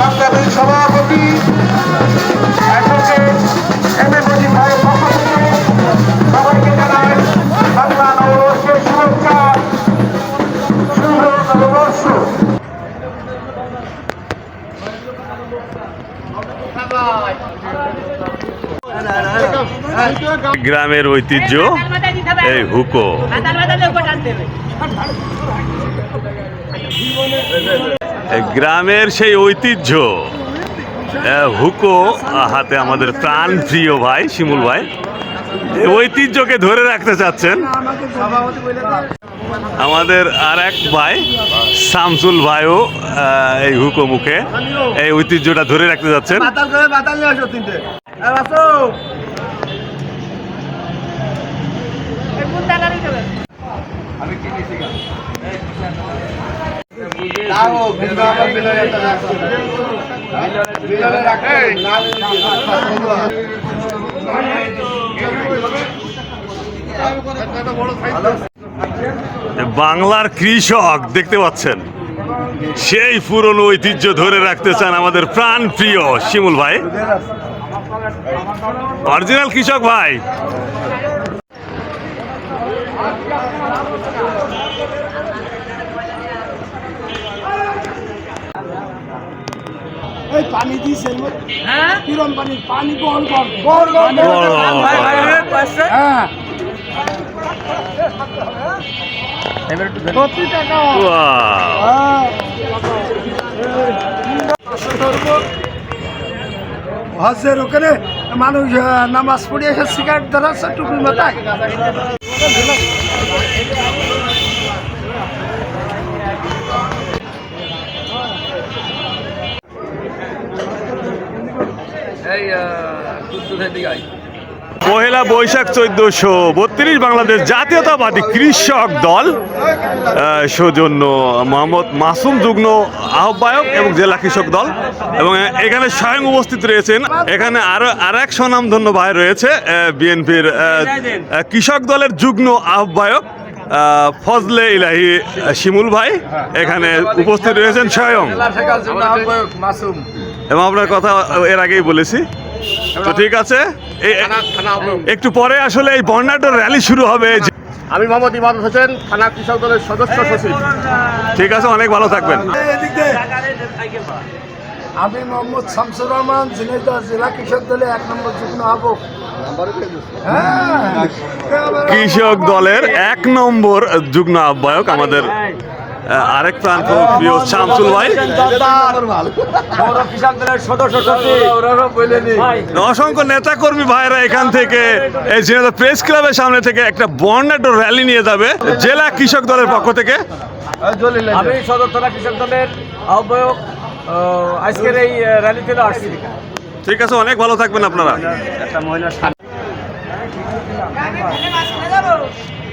সংগ্রামের সভাপতি advocate M A Majid ভাইয়ের পক্ষ থেকে সবাইকে জানাই বাংলা নববর্ষের শুভেচ্ছা। শুভ নববর্ষ। গ্রামের ঐতিহ্য এই হুকো। গ্রামের সেই ঐতিহ্য হুকো হাতে আমাদের প্রাণ প্রিয় ভাই শিমুল ভাই ঐতিহ্যকে ধরে রাখতে চাচ্ছেন। আমাদের আর এক ভাই শামসুল ভাইও এই হুকো মুখে এই ঐতিহ্যটা ধরে রাখতে যাচ্ছেন বাতাল বিলরে কৃষক দেখতে পাচ্ছেন সেই পুরনো ঐতিহ্য ধরে রাখতে চান আমাদের প্রাণ প্রিয় শিমুল ভাই। অরিজিনাল কৃষক ভাই। এই পানি দিছেন হ্যাঁ? কিরম পানি? পানি বল, বল। হ্যাঁ! হ্যাঁ। হজের ওখানে মানুষ নামাজ পড়ে এসে সিগারেট ধরাচ্ছে টুপি মাথায়। পহেলা বৈশাখ চোদ্দশো বত্রিশ বাংলাদেশ জাতীয়তাবাদী কৃষক দল সৌজন্য মোহাম্মদ মাসুম যুগ্ম আহ্বায়ক এবং জেলা কৃষক দল এবং এখানে স্বয়ং উপস্থিত রয়েছেন এখানে আরও আর এক স্বনামধন্য ভাই রয়েছে বিএনপির কৃষক দলের যুগ্ম আহ্বায়ক ফজলে ইলাহি শিমুল ভাই এখানে উপস্থিত রয়েছেন স্বয়ং। এবং আপনার কথা এর আগেই বলেছি। তো ঠিক আছে একটু পরে আসলে এই বর্ণাঢ্য র্যালি শুরু হবে। যে- আমি মোহাম্মদ ইমাদ হোসেন থানা কৃষক দলের সদস্য সচিব। ঠিক আছে অনেক ভালো থাকবেন। আমি মোহাম্মদ শামসুর রহমান ঝিনাইদহ জেলা কৃষক দলে এক নম্বর যুগ্ম আহ্বক। হ্যাঁ। কৃষক দলের এক নম্বর যুগ্ম আহ্বায়ক আমাদের আরেক প্রান্ত প্রিয় শামসুল ভাই। অসংখ্য নেতা কর্মী ভাইরা এখান থেকে এই ঝিনাইদহ প্রেস ক্লাবের সামনে থেকে একটা বর্ণাঢ্য র্যালি নিয়ে যাবে জেলা কৃষক দলের পক্ষ থেকে। আমি সদর থানা কৃষক দলের আহ্বায়ক আজকের এই র্যালিতে আসছি। ঠিক আছে অনেক ভালো থাকবেন আপনারা। এবার বসে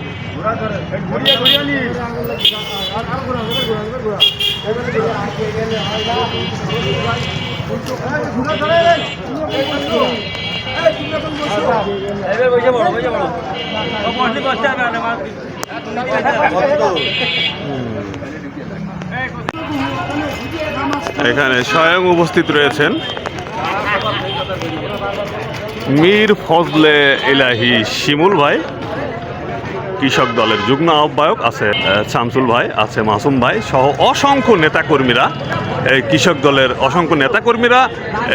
এখানে স্বয়ং উপস্থিত রয়েছেন মীর ফজলে এলাহি শিমুল ভাই। কৃষক দলের যুগ্ম আহ্বায়ক আছে শামসুল ভাই, আছে মাসুম ভাই সহ অসংখ্য নেতাকর্মীরা। এই কৃষক দলের অসংখ্য নেতাকর্মীরা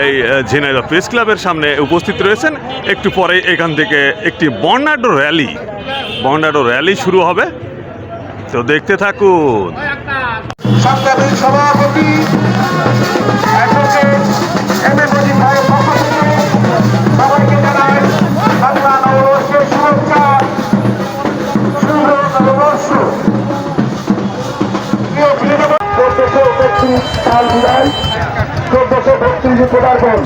এই ঝিনাইদহ প্রেস ক্লাবের সামনে উপস্থিত রয়েছেন। একটু পরে এখান থেকে একটি বর্ণাঢ্য র্যালি বর্ণাঢ্য র্যালি শুরু হবে। তো দেখতে থাকুন। সভাপতি সাল জুলাই চোদ্দশো বত্রিশ পদার্পণ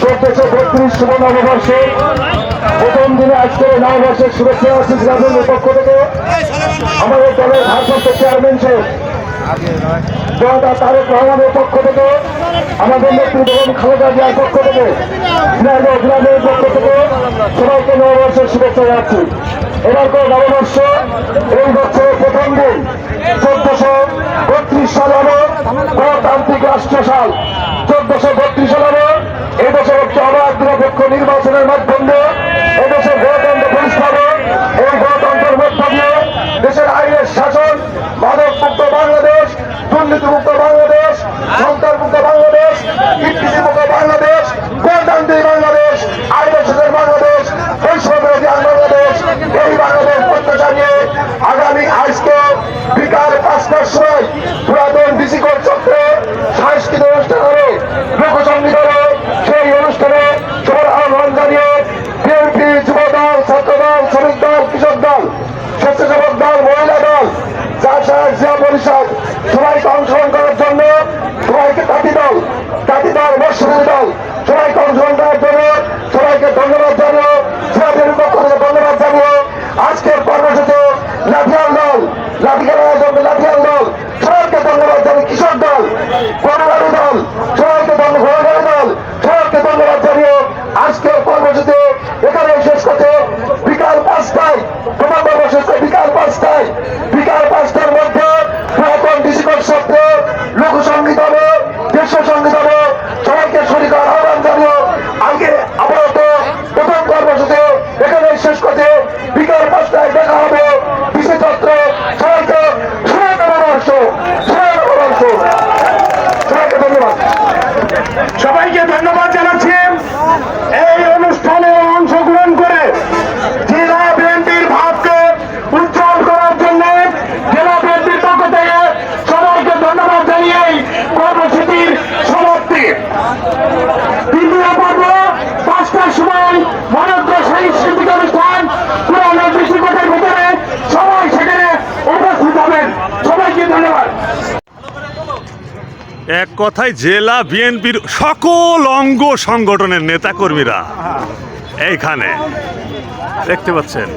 চোদ্দশো বত্রিশ শুভ নববর্ষে আমাদের দলের ভারপ্রাপ্ত চেয়ারম্যান আমাদের নেত্রী বেগম খালেদা জিয়ার পক্ষ থেকে ঝিনাইদহ গ্রামের পক্ষ থেকে সবাইকে নববর্ষের শুভেচ্ছা জানাচ্ছি এবার নববর্ষ এই বছরের প্রথম দিন সাল এক কথায় জেলা বিএনপির সকল অঙ্গ সংগঠনের নেতাকর্মীরা এইখানে দেখতে পাচ্ছেন।